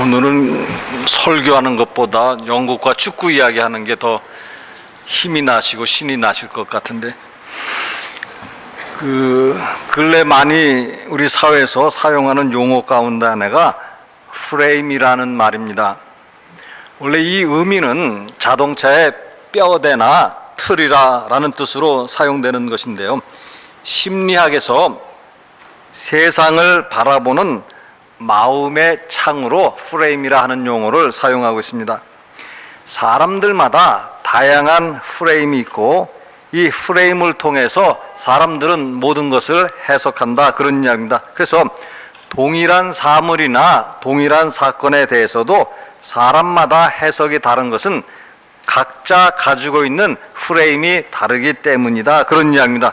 오늘은 설교하는 것보다 영국과 축구 이야기하는 게 더 힘이 나시고 신이 나실 것 같은데 그 근래 많이 우리 사회에서 사용하는 용어 가운데 하나가 프레임이라는 말입니다. 원래 이 의미는 자동차의 뼈대나 틀이라라는 뜻으로 사용되는 것인데요. 심리학에서 세상을 바라보는 마음의 창으로 프레임이라 하는 용어를 사용하고 있습니다. 사람들마다 다양한 프레임이 있고 이 프레임을 통해서 사람들은 모든 것을 해석한다 그런 이야기입니다. 그래서 동일한 사물이나 동일한 사건에 대해서도 사람마다 해석이 다른 것은 각자 가지고 있는 프레임이 다르기 때문이다. 그런 이야기입니다.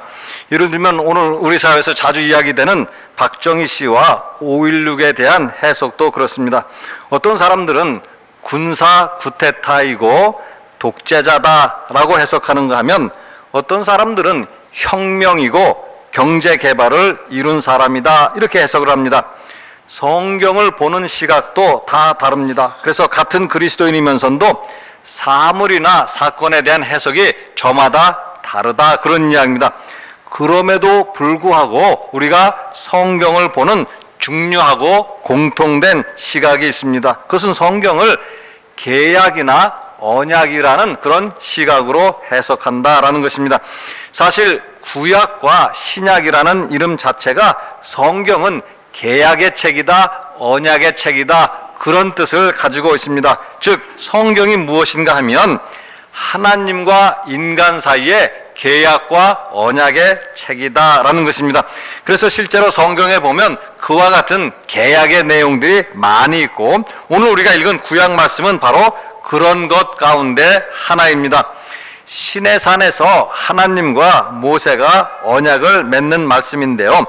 예를 들면 오늘 우리 사회에서 자주 이야기되는 박정희 씨와 5.16에 대한 해석도 그렇습니다. 어떤 사람들은 군사 구테타이고 독재자다라고 해석하는가 하면 어떤 사람들은 혁명이고 경제 개발을 이룬 사람이다. 이렇게 해석을 합니다. 성경을 보는 시각도 다 다릅니다. 그래서 같은 그리스도인이면서도 사물이나 사건에 대한 해석이 저마다 다르다 그런 이야기입니다. 그럼에도 불구하고 우리가 성경을 보는 중요하고 공통된 시각이 있습니다. 그것은 성경을 계약이나 언약이라는 그런 시각으로 해석한다라는 것입니다. 사실 구약과 신약이라는 이름 자체가 성경은 계약의 책이다, 언약의 책이다, 그런 뜻을 가지고 있습니다. 즉, 성경이 무엇인가 하면 하나님과 인간 사이에 계약과 언약의 책이다라는 것입니다. 그래서 실제로 성경에 보면 그와 같은 계약의 내용들이 많이 있고 오늘 우리가 읽은 구약 말씀은 바로 그런 것 가운데 하나입니다. 신의 산에서 하나님과 모세가 언약을 맺는 말씀인데요.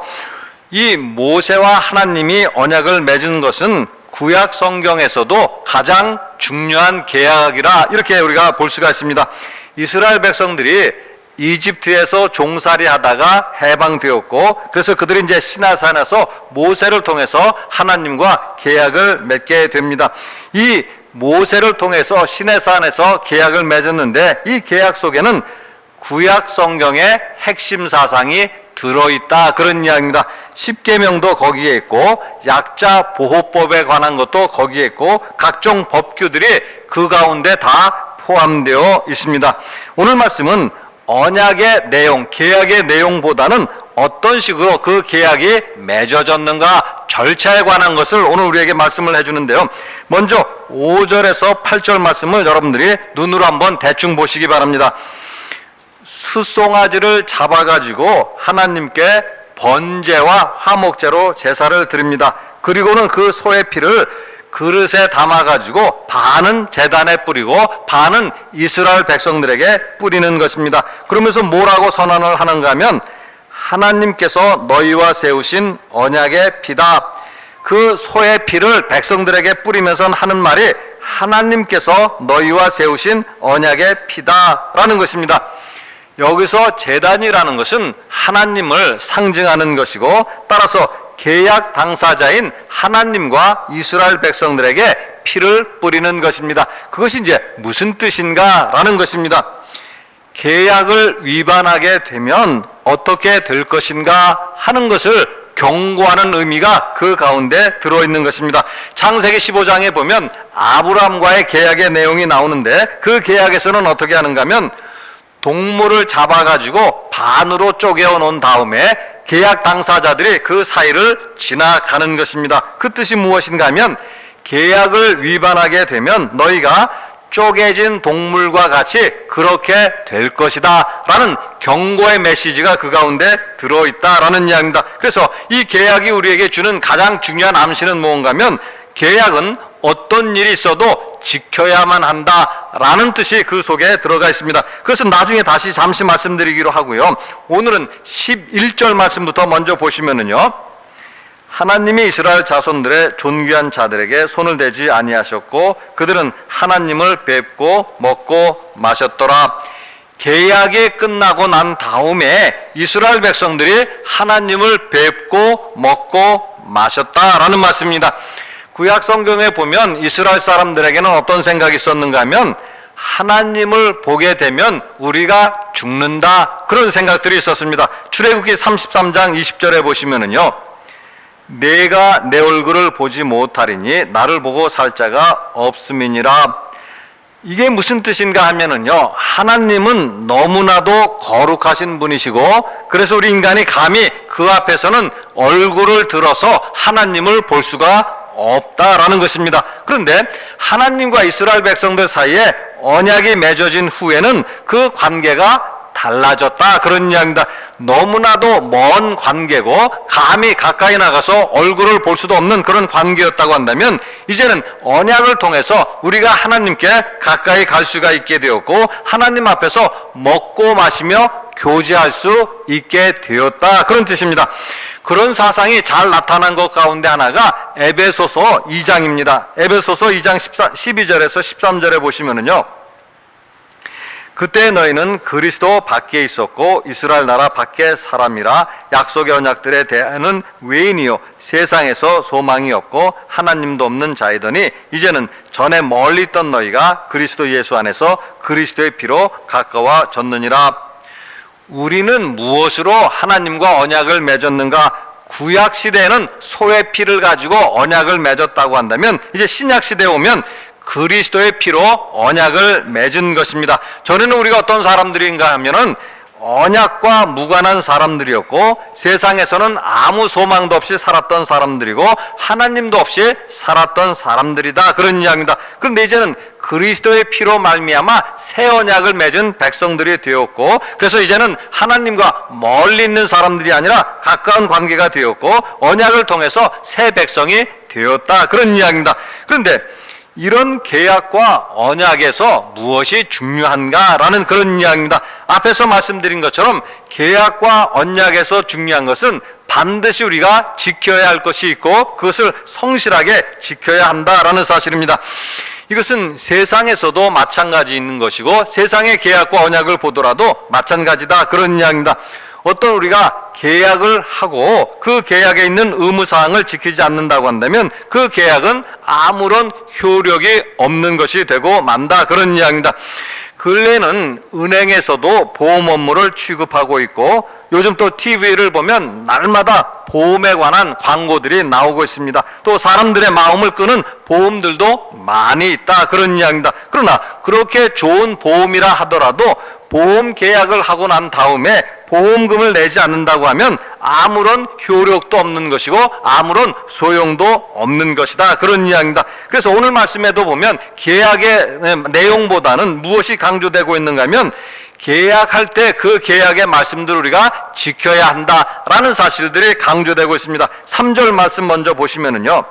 이 모세와 하나님이 언약을 맺은 것은 구약 성경에서도 가장 중요한 계약이라 이렇게 우리가 볼 수가 있습니다. 이스라엘 백성들이 이집트에서 종살이 하다가 해방되었고 그래서 그들이 이제 시나산에서 모세를 통해서 하나님과 계약을 맺게 됩니다. 이 모세를 통해서 시내산에서 계약을 맺었는데 이 계약 속에는 구약 성경의 핵심 사상이 들어있다 그런 이야기입니다. 십계명도 거기에 있고 약자 보호법에 관한 것도 거기에 있고 각종 법규들이 그 가운데 다 포함되어 있습니다. 오늘 말씀은 언약의 내용, 계약의 내용보다는 어떤 식으로 그 계약이 맺어졌는가 절차에 관한 것을 오늘 우리에게 말씀을 해주는데요. 먼저 5절에서 8절 말씀을 여러분들이 눈으로 한번 대충 보시기 바랍니다. 수송아지를 잡아가지고 하나님께 번제와 화목제로 제사를 드립니다. 그리고는 그 소의 피를 그릇에 담아가지고 반은 재단에 뿌리고 반은 이스라엘 백성들에게 뿌리는 것입니다. 그러면서 뭐라고 선언을 하는가 하면 하나님께서 너희와 세우신 언약의 피다. 그 소의 피를 백성들에게 뿌리면서 하는 말이 하나님께서 너희와 세우신 언약의 피다라는 것입니다. 여기서 재단이라는 것은 하나님을 상징하는 것이고 따라서 계약 당사자인 하나님과 이스라엘 백성들에게 피를 뿌리는 것입니다. 그것이 이제 무슨 뜻인가라는 것입니다. 계약을 위반하게 되면 어떻게 될 것인가 하는 것을 경고하는 의미가 그 가운데 들어있는 것입니다. 창세기 15장에 보면 아브람과의 계약의 내용이 나오는데 그 계약에서는 어떻게 하는가 하면 동물을 잡아가지고 반으로 쪼개어 놓은 다음에 계약 당사자들이 그 사이를 지나가는 것입니다. 그 뜻이 무엇인가 하면 계약을 위반하게 되면 너희가 쪼개진 동물과 같이 그렇게 될 것이다 라는 경고의 메시지가 그 가운데 들어있다 라는 이야기입니다. 그래서 이 계약이 우리에게 주는 가장 중요한 암시는 무언가 하면 계약은 어떤 일이 있어도 지켜야만 한다라는 뜻이 그 속에 들어가 있습니다. 그것은 나중에 다시 잠시 말씀드리기로 하고요. 오늘은 11절 말씀부터 먼저 보시면은요. 하나님이 이스라엘 자손들의 존귀한 자들에게 손을 대지 아니하셨고 그들은 하나님을 뵙고 먹고 마셨더라. 계약이 끝나고 난 다음에 이스라엘 백성들이 하나님을 뵙고 먹고 마셨다라는 말씀입니다. 구약 성경에 보면 이스라엘 사람들에게는 어떤 생각이 있었는가 하면 하나님을 보게 되면 우리가 죽는다 그런 생각들이 있었습니다. 출애굽기 33장 20절에 보시면은요. 내가 내 얼굴을 보지 못하리니 나를 보고 살 자가 없음이니라. 이게 무슨 뜻인가 하면은요. 하나님은 너무나도 거룩하신 분이시고 그래서 우리 인간이 감히 그 앞에서는 얼굴을 들어서 하나님을 볼 수가 없다라는 것입니다. 그런데 하나님과 이스라엘 백성들 사이에 언약이 맺어진 후에는 그 관계가 달라졌다 그런 이야기입니다. 너무나도 먼 관계고 감히 가까이 나가서 얼굴을 볼 수도 없는 그런 관계였다고 한다면 이제는 언약을 통해서 우리가 하나님께 가까이 갈 수가 있게 되었고 하나님 앞에서 먹고 마시며 교제할 수 있게 되었다 그런 뜻입니다. 그런 사상이 잘 나타난 것 가운데 하나가 에베소서 2장입니다. 에베소서 2장 14, 12절에서 13절에 보시면은요. 그때 너희는 그리스도 밖에 있었고 이스라엘 나라 밖에 사람이라 약속의 언약들에 대하는 외인이요 세상에서 소망이 없고 하나님도 없는 자이더니 이제는 전에 멀리 있던 너희가 그리스도 예수 안에서 그리스도의 피로 가까워졌느니라 우리는 무엇으로 하나님과 언약을 맺었는가 구약 시대에는 소의 피를 가지고 언약을 맺었다고 한다면 이제 신약 시대에 오면 그리스도의 피로 언약을 맺은 것입니다. 전에는 우리가 어떤 사람들인가 하면은 언약과 무관한 사람들이었고 세상에서는 아무 소망도 없이 살았던 사람들이고 하나님도 없이 살았던 사람들이다 그런 이야기입니다. 그런데 이제는 그리스도의 피로 말미암아 새 언약을 맺은 백성들이 되었고 그래서 이제는 하나님과 멀리 있는 사람들이 아니라 가까운 관계가 되었고 언약을 통해서 새 백성이 되었다 그런 이야기입니다. 그런데 이런 계약과 언약에서 무엇이 중요한가라는 그런 이야기입니다. 앞에서 말씀드린 것처럼 계약과 언약에서 중요한 것은 반드시 우리가 지켜야 할 것이 있고 그것을 성실하게 지켜야 한다라는 사실입니다. 이것은 세상에서도 마찬가지 있는 것이고 세상의 계약과 언약을 보더라도 마찬가지다 그런 이야기입니다. 어떤 우리가 계약을 하고 그 계약에 있는 의무 사항을 지키지 않는다고 한다면 그 계약은 아무런 효력이 없는 것이 되고 만다 그런 이야기입니다. 근래는 은행에서도 보험 업무를 취급하고 있고 요즘 또 TV를 보면 날마다 보험에 관한 광고들이 나오고 있습니다. 또 사람들의 마음을 끄는 보험들도 많이 있다 그런 이야기입니다. 그러나 그렇게 좋은 보험이라 하더라도 보험 계약을 하고 난 다음에 보험금을 내지 않는다고 하면 아무런 효력도 없는 것이고 아무런 소용도 없는 것이다. 그런 이야기입니다. 그래서 오늘 말씀에도 보면 계약의 내용보다는 무엇이 강조되고 있는가 하면 계약할 때 그 계약의 말씀들을 우리가 지켜야 한다라는 사실들이 강조되고 있습니다. 3절 말씀 먼저 보시면은요.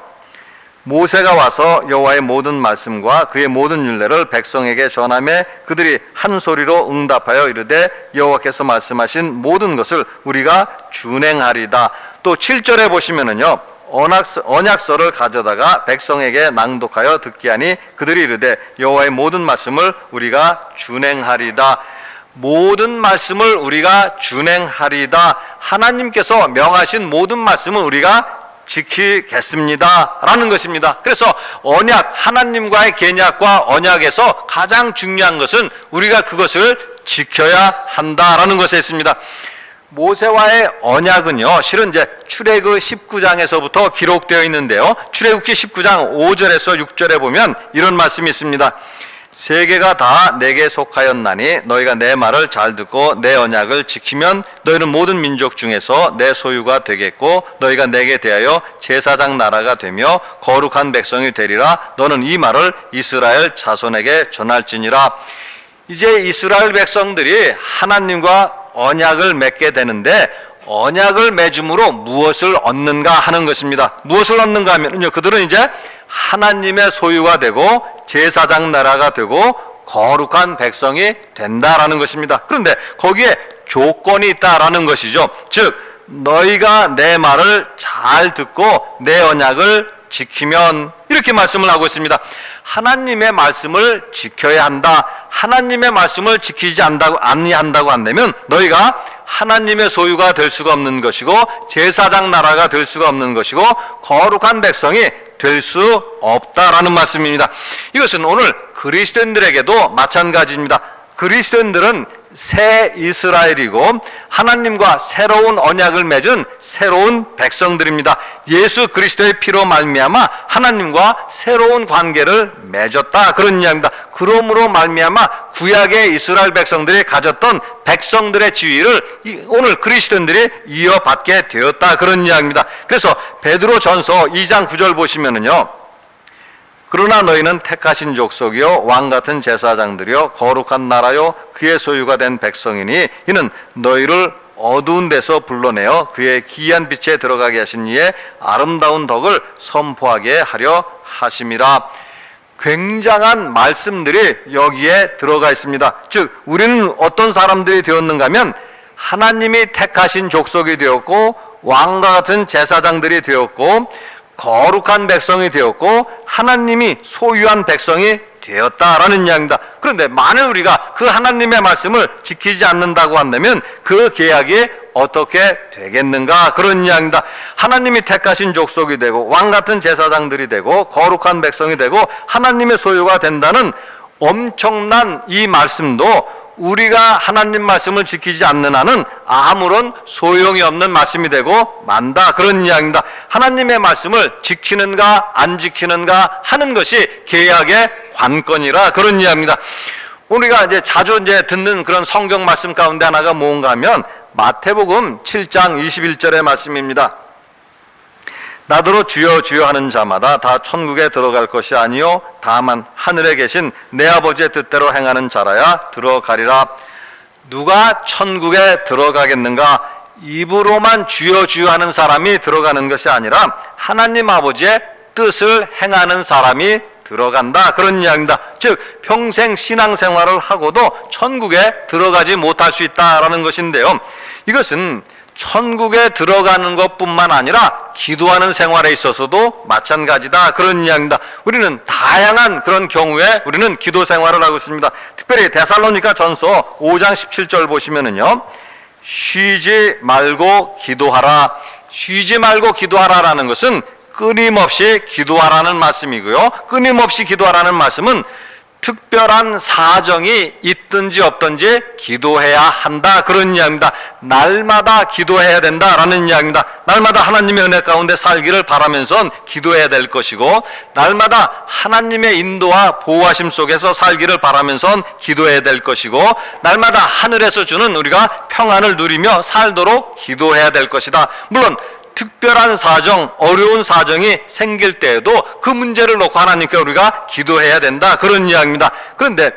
모세가 와서 여호와의 모든 말씀과 그의 모든 율례를 백성에게 전함에 그들이 한 소리로 응답하여 이르되 여호와께서 말씀하신 모든 것을 우리가 준행하리다. 또 7절에 보시면은요. 언약서, 언약서를 가져다가 백성에게 낭독하여 듣게 하니 그들이 이르되 여호와의 모든 말씀을 우리가 준행하리다. 모든 말씀을 우리가 준행하리다. 하나님께서 명하신 모든 말씀은 우리가 지키겠습니다. 라는 것입니다. 그래서 언약, 하나님과의 계약과 언약에서 가장 중요한 것은 우리가 그것을 지켜야 한다라는 것에 있습니다. 모세와의 언약은요, 실은 이제 출애굽 19장에서부터 기록되어 있는데요. 출애굽기 19장 5절에서 6절에 보면 이런 말씀이 있습니다. 세계가 다 내게 속하였나니 너희가 내 말을 잘 듣고 내 언약을 지키면 너희는 모든 민족 중에서 내 소유가 되겠고 너희가 내게 대하여 제사장 나라가 되며 거룩한 백성이 되리라 너는 이 말을 이스라엘 자손에게 전할지니라 이제 이스라엘 백성들이 하나님과 언약을 맺게 되는데 언약을 맺음으로 무엇을 얻는가 하는 것입니다. 무엇을 얻는가 하면요. 그들은 이제 하나님의 소유가 되고 제사장 나라가 되고 거룩한 백성이 된다라는 것입니다. 그런데 거기에 조건이 있다라는 것이죠. 즉 너희가 내 말을 잘 듣고 내 언약을 지키면 이렇게 말씀을 하고 있습니다. 하나님의 말씀을 지켜야 한다. 하나님의 말씀을 지키지 않다고 아니한다고 한다면 너희가 하나님의 소유가 될 수가 없는 것이고 제사장 나라가 될 수가 없는 것이고 거룩한 백성이 될 수 없다라는 말씀입니다. 이것은 오늘 그리스도인들에게도 마찬가지입니다. 그리스도인들은 새 이스라엘이고 하나님과 새로운 언약을 맺은 새로운 백성들입니다. 예수 그리스도의 피로 말미암아 하나님과 새로운 관계를 맺었다 그런 이야기입니다. 그러므로 말미암아 구약의 이스라엘 백성들이 가졌던 백성들의 지위를 이- 오늘 그리스도인들이 이어받게 되었다 그런 이야기입니다. 그래서 베드로 전서 2장 9절 보시면은요. 그러나 너희는 택하신 족속이요 왕 같은 제사장들이요 거룩한 나라요 그의 소유가 된 백성이니 이는 너희를 어두운 데서 불러내어 그의 기이한 빛에 들어가게 하신 이의 아름다운 덕을 선포하게 하려 하심이라 굉장한 말씀들이 여기에 들어가 있습니다. 즉 우리는 어떤 사람들이 되었는가 하면 하나님이 택하신 족속이 되었고 왕과 같은 제사장들이 되었고 거룩한 백성이 되었고 하나님이 소유한 백성이 되었다라는 이야기입니다. 그런데 만일 우리가 그 하나님의 말씀을 지키지 않는다고 한다면 그 계약이 어떻게 되겠는가 그런 이야기입니다. 하나님이 택하신 족속이 되고 왕 같은 제사장들이 되고 거룩한 백성이 되고 하나님의 소유가 된다는 엄청난 이 말씀도 우리가 하나님 말씀을 지키지 않는 한은 아무런 소용이 없는 말씀이 되고 만다 그런 이야기입니다. 하나님의 말씀을 지키는가 안 지키는가 하는 것이 계약의 관건이라 그런 이야기입니다. 우리가 이제 자주 이제 듣는 그런 성경 말씀 가운데 하나가 뭔가 하면 마태복음 7장 21절의 말씀입니다. 나더러 주여 주여 하는 자마다 다 천국에 들어갈 것이 아니요 다만 하늘에 계신 내 아버지의 뜻대로 행하는 자라야 들어가리라 누가 천국에 들어가겠는가 입으로만 주여 주여 하는 사람이 들어가는 것이 아니라 하나님 아버지의 뜻을 행하는 사람이 들어간다 그런 이야기입니다. 즉 평생 신앙생활을 하고도 천국에 들어가지 못할 수 있다라는 것인데요. 이것은 천국에 들어가는 것뿐만 아니라 기도하는 생활에 있어서도 마찬가지다 그런 이야기입니다. 우리는 다양한 그런 경우에 우리는 기도 생활을 하고 있습니다. 특별히 데살로니가 전서 5장 17절 보시면은요. 쉬지 말고 기도하라. 쉬지 말고 기도하라라는 것은 끊임없이 기도하라는 말씀이고요. 끊임없이 기도하라는 말씀은 특별한 사정이 있든지 없든지 기도해야 한다 그런 이야기입니다. 날마다 기도해야 된다라는 이야기입니다. 날마다 하나님의 은혜 가운데 살기를 바라면서 기도해야 될 것이고 날마다 하나님의 인도와 보호하심 속에서 살기를 바라면서 기도해야 될 것이고 날마다 하늘에서 주는 우리가 평안을 누리며 살도록 기도해야 될 것이다. 물론 특별한 사정, 어려운 사정이 생길 때에도 그 문제를 놓고 하나님께 우리가 기도해야 된다. 그런 이야기입니다. 그런데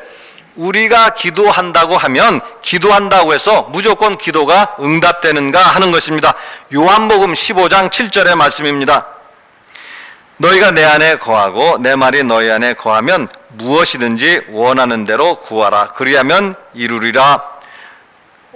우리가 기도한다고 하면 기도한다고 해서 무조건 기도가 응답되는가 하는 것입니다. 요한복음 15장 7절의 말씀입니다. 너희가 내 안에 거하고 내 말이 너희 안에 거하면 무엇이든지 원하는 대로 구하라. 그리하면 이루리라.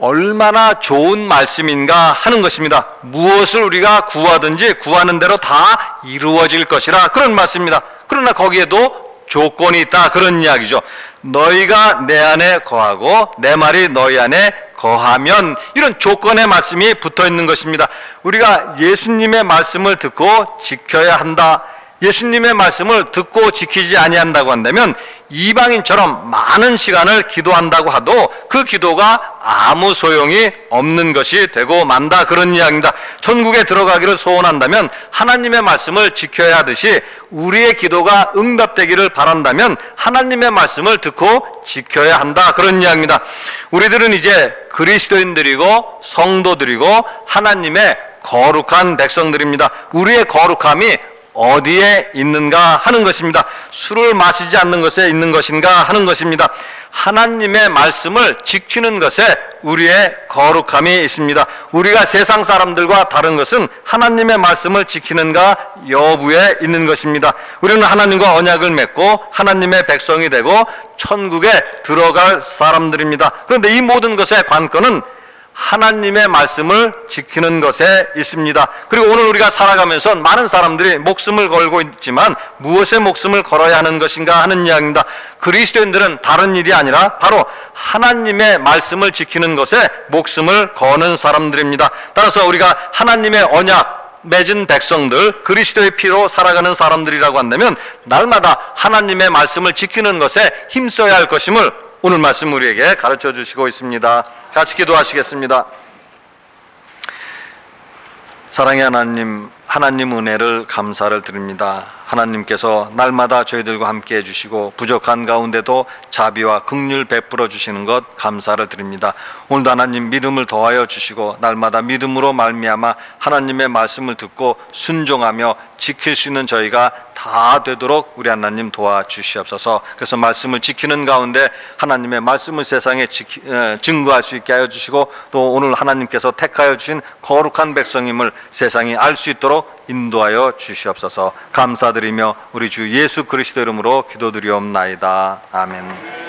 얼마나 좋은 말씀인가 하는 것입니다. 무엇을 우리가 구하든지 구하는 대로 다 이루어질 것이라 그런 말씀입니다. 그러나 거기에도 조건이 있다 그런 이야기죠. 너희가 내 안에 거하고 내 말이 너희 안에 거하면 이런 조건의 말씀이 붙어 있는 것입니다. 우리가 예수님의 말씀을 듣고 지켜야 한다. 예수님의 말씀을 듣고 지키지 아니한다고 한다면 이방인처럼 많은 시간을 기도한다고 하도 그 기도가 아무 소용이 없는 것이 되고 만다 그런 이야기입니다. 천국에 들어가기를 소원한다면 하나님의 말씀을 지켜야 하듯이 우리의 기도가 응답되기를 바란다면 하나님의 말씀을 듣고 지켜야 한다 그런 이야기입니다. 우리들은 이제 그리스도인들이고 성도들이고 하나님의 거룩한 백성들입니다. 우리의 거룩함이 어디에 있는가 하는 것입니다. 술을 마시지 않는 것에 있는 것인가 하는 것입니다. 하나님의 말씀을 지키는 것에 우리의 거룩함이 있습니다. 우리가 세상 사람들과 다른 것은 하나님의 말씀을 지키는가 여부에 있는 것입니다. 우리는 하나님과 언약을 맺고 하나님의 백성이 되고 천국에 들어갈 사람들입니다. 그런데 이 모든 것의 관건은 하나님의 말씀을 지키는 것에 있습니다. 그리고 오늘 우리가 살아가면서 많은 사람들이 목숨을 걸고 있지만 무엇에 목숨을 걸어야 하는 것인가 하는 이야기입니다. 그리스도인들은 다른 일이 아니라 바로 하나님의 말씀을 지키는 것에 목숨을 거는 사람들입니다. 따라서 우리가 하나님의 언약 맺은 백성들, 그리스도의 피로 살아가는 사람들이라고 한다면 날마다 하나님의 말씀을 지키는 것에 힘써야 할 것임을 오늘 말씀 우리에게 가르쳐 주시고 있습니다. 같이 기도하시겠습니다. 사랑의 하나님, 하나님 은혜를 감사를 드립니다. 하나님께서 날마다 저희들과 함께 해주시고 부족한 가운데도 자비와 극률 베풀어 주시는 것 감사를 드립니다. 오늘도 하나님 믿음을 더하여 주시고 날마다 믿음으로 말미암아 하나님의 말씀을 듣고 순종하며 지킬 수 있는 저희가 다 되도록 우리 하나님 도와 주시옵소서. 그래서 말씀을 지키는 가운데 하나님의 말씀을 세상에 지키, 에, 증거할 수 있게 하여 주시고 또 오늘 하나님께서 택하여 주신 거룩한 백성임을 세상이 알 수 있도록 인도하여 주시옵소서. 감사드리며 우리 주 예수 그리스도 이름으로 기도드리옵나이다. 아멘.